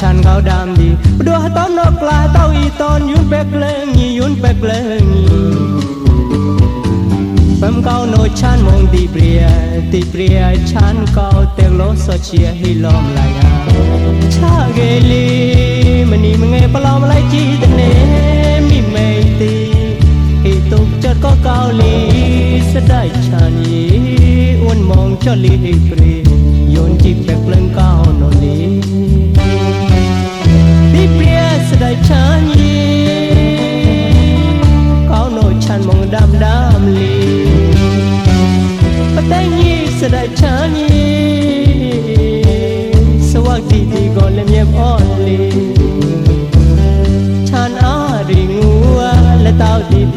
ฉันเขาดำดีดัวตอนนกปลาเต้าอีตอนยุนเป็กเลงยียุนเป็กเลงเพิ่มเขาโนชันมองดีเปลี่ยตีเปลี่ยฉันเขาเตียงโลโซเชียให้ลอมลายาชาเกลีมันนี่มึงไงปลอมอะไรจีตเนมีเม่ตีไอตุกจัดก็เกาลีสดาฉันยีอ้วนมองจอลีเปรียโยนจีเป็กเลง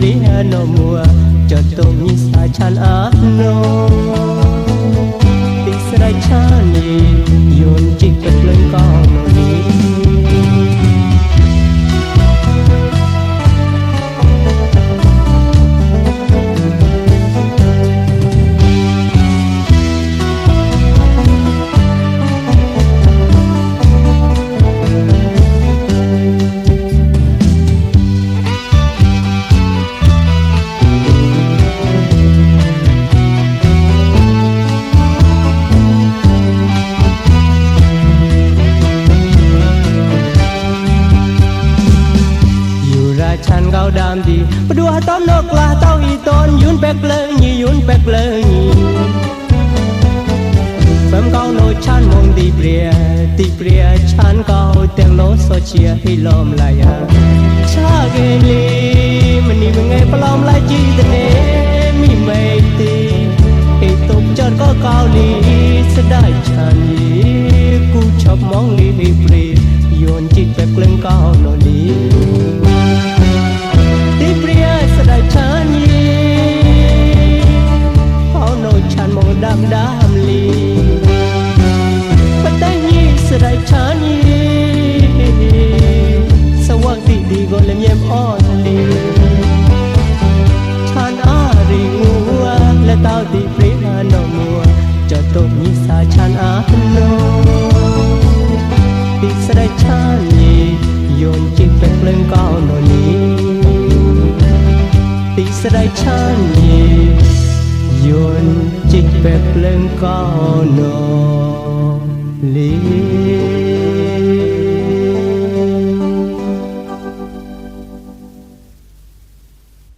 เรียนนมัวจะต้องมีสาชันอาโน ដាមទីព្រោះតនក្លះតអ៊ីតនយូនបែកភ្លើងញីយូនបែកភ្លើងបំកោណូឆានមងទីព្រាទីព្រាឆានកោទាំងលោសូជាហីឡំឡាយាឆាកេលីមនីមងៃប្លំឡាជីតនេមីមេទីហេតុចតក៏កោលីស្ដាយឆានយីគូឈប់មងលីព្រា 찬이 윤 찍백 플랭 까노 리